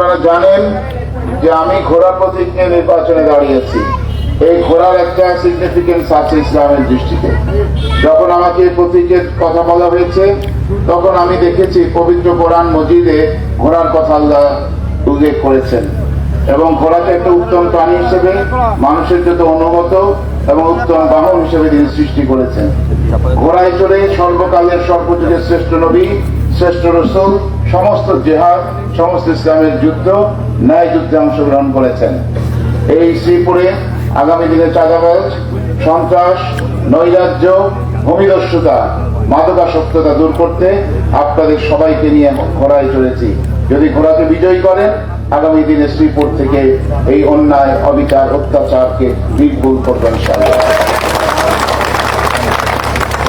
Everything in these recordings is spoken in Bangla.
আপনারা জানেন যে আমি ঘোড়া প্রতীক নিয়ে নির্বাচনে দাঁড়িয়েছি। এই ঘোড়ার একটা সিগনিফিকেন্স আছে ইসলামের দৃষ্টিতে। যখন আমাকে এই প্রতীকের কথা বলা হয়েছে, তখন আমি দেখেছি পবিত্র কোরআন মজিদে ঘোড়ার কথা আল্লাহ উল্লেখ করেছেন। এবং ঘোড়াকে একটা উত্তম প্রাণী হিসেবে, মানুষের যত অনুগত এবং উত্তম বাহন হিসেবে তিনি সৃষ্টি করেছেন। ঘোড়ায় চড়ে সর্বকালের সর্বযুগের শ্রেষ্ঠ নবী শ্রেষ্ঠ রসুল, সমস্ত জেহাদ, সমস্ত ইসলামের যুদ্ধ, ন্যায় যুদ্ধে অংশগ্রহণ করেছেন। এই শ্রীপুরে আগামী দিনে চাঁদাবাজ, সন্ত্রাস, নৈরাজ্য, ভূমিদস্যুতা, মাদকাসক্ততা দূর করতে আপনাদের সবাইকে নিয়ে ঘোড়ায় চলেছি যদি ঘোড়াকে বিজয়ী করেন, আগামী দিনে শ্রীপুর থেকে এই অন্যায়, অবিচার, অত্যাচারকে নির্মূল করবেন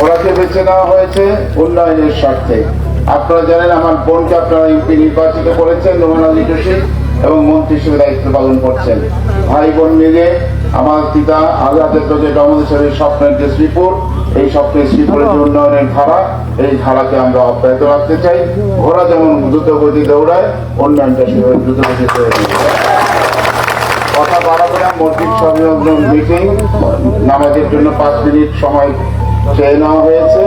ওরাকে বেছে নেওয়া হয়েছে উন্নয়নের স্বার্থে। আপনারা জানেন আমার বোনকে আপনারা ইউপি নির্বাচিত করেছেন নোমান আলী এবং মন্ত্রী হিসেবে দায়িত্ব পালন করছেন। ভাই বোন মিলে আমার পিতা আজাদের প্রজেক্ট আমাদের স্বপ্নের যে শ্রীপুর, এই স্বপ্নের শ্রীপুরের যে উন্নয়নের ধারা, এই ধারাকে আমরা অব্যাহত রাখতে চাই। ঘোড়া যেমন দ্রুত গতি দৌড়ায়, উন্নয়নটা সেভাবে দ্রুত গতি দৌড়ায় কথা না মসজিদ সংলগ্ন মিটিং, নামাজের জন্য পাঁচ মিনিট সময় চেয়ে নেওয়া হয়েছে।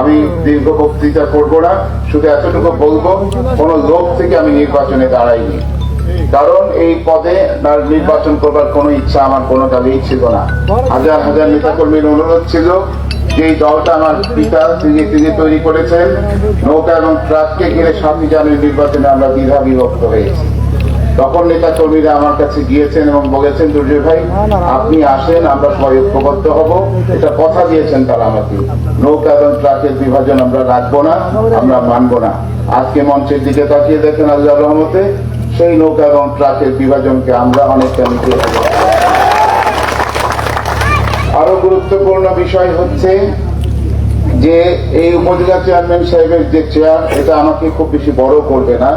আমি দীর্ঘ বক্তৃতা করব না, শুধু এতটুকু বলব, কোন লোক থেকে আমি নির্বাচনে দাঁড়াইনি। কারণ এই পদে নির্বাচন করবার কোনো ইচ্ছা আমার কোনো কালেই ছিল না। হাজার হাজার নেতাকর্মীর অনুরোধ ছিল যে এই দলটা আমার পিতা তিনি তিনি তৈরি করেছেন। নৌকা এবং ট্রাককে ঘিরে সাতই জানুয়ারি নির্বাচনে আমরা দ্বিধা বিভক্ত হয়েছি। তখন নেতা কর্মীরা আমার কাছে গিয়েছেন এবং বলেছেন দুর্জয় ভাই আপনি আসেন আমরা সবাই ঐক্যবদ্ধ হব। এটা কথা দিয়েছেন তারা আমাকে। নৌকা এবং ট্রাকের বিভাজন আমরা রাখব না আমরা মানবো না। আজকে মঞ্চের দিকে তাকিয়ে দেখেন আল্লাহ রহমতে সেই নৌকা এবং ট্রাকের বিভাজনকে আমরা অনেকটা ফেলেছি। আরও গুরুত্বপূর্ণ বিষয় হচ্ছে যে এই উপজেলা চেয়ারম্যান সাহেবের যে চেয়ার এটা আমাকে খুব বেশি বড় করবে না।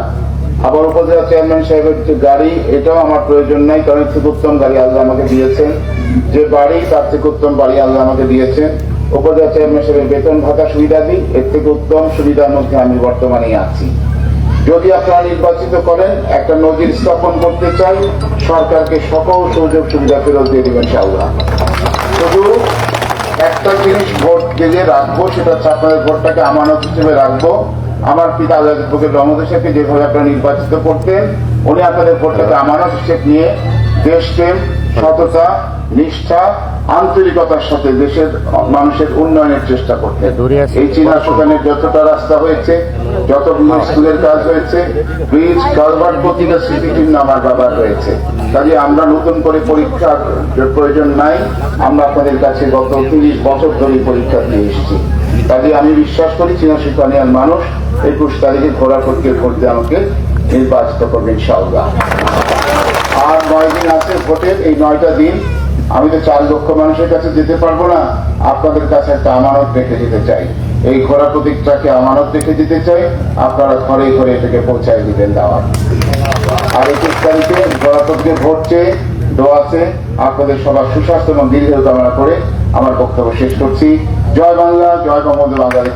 আবার উপজেলা চেয়ারম্যান সাহেবের যে গাড়ি, এটাও আমার প্রয়োজন নাই, কারণ থেকে উত্তম গাড়ি আল্লাহ আমাকে দিয়েছেন। যে বাড়ি, তার থেকে উত্তম বাড়ি আল্লাহ আমাকে দিয়েছেন। উপজেলা চেয়ারম্যান সাহেবের বেতন ভাতা সুবিধা দিই, এর থেকে উত্তম সুবিধার মধ্যে আমি বর্তমানে আছি। যদি আপনারা নির্বাচিত করেন, একটা নজির স্থাপন করতে চাই, সরকারকে সকল সুযোগ সুবিধা ফেরত দিয়ে দেবেন ইনশাআল্লাহ। শুধু একটা জিনিস ভোট দিলে রাখব, সেটা হচ্ছে আপনাদের ভোটটাকে আমানত হিসেবে রাখব। আমার পিতা আজাদপুরের রহমদ সাহেবকে যেভাবে আপনারা নির্বাচিত করতেন উনি আপনাদের ভোটটাকে আমানত হিসেবে নিয়ে দেশপ্রেম সততা নিষ্ঠা আন্তরিকতার সাথে দেশের মানুষের উন্নয়নের চেষ্টা করতেন। এই চীনা সুদানের যতটা রাস্তা হয়েছে যতগুলো স্কুলের কাজ হয়েছে ব্রিজ কালভার্ট প্রতিটা স্মৃতিচিহ্ন আমার বাবার রয়েছে। কাজে আমরা নতুন করে পরীক্ষার প্রয়োজন নাই আমরা আপনাদের কাছে গত তিরিশ বছর ধরে পরীক্ষা দিয়ে এসেছি। কাজে আমি বিশ্বাস করি চীনা সুদানিয়ার মানুষ একুশ তারিখে ঘোড়া প্রক্রিয়া করতে আমাকে নির্বাচিত করবে ইনশাআল্লাহ। আর নয় দিন আছে ভোটের, এই নয়টা দিন আমি তো চার লক্ষ মানুষের কাছে যেতে পারব না, আপনাদের কাছে একটা আমানত রেখে যেতে চাই। এই ঘোড়া প্রতীকটাকে আমানত রেখে যেতে চাই, আপনারা ঘরে ঘরে এটাকে পৌঁছায় দিবেন দাওয়াত। আর একুশ তারিখে ঘোড়া প্রতীকে ভোট চেয়ে দোয়াছে আপনাদের সবার সুস্বাস্থ্য এবং দীর্ঘ কামনা করে আমার বক্তব্য শেষ করছি। জয় বাংলা, জয় মোহাম্মদ বাংলাদেশ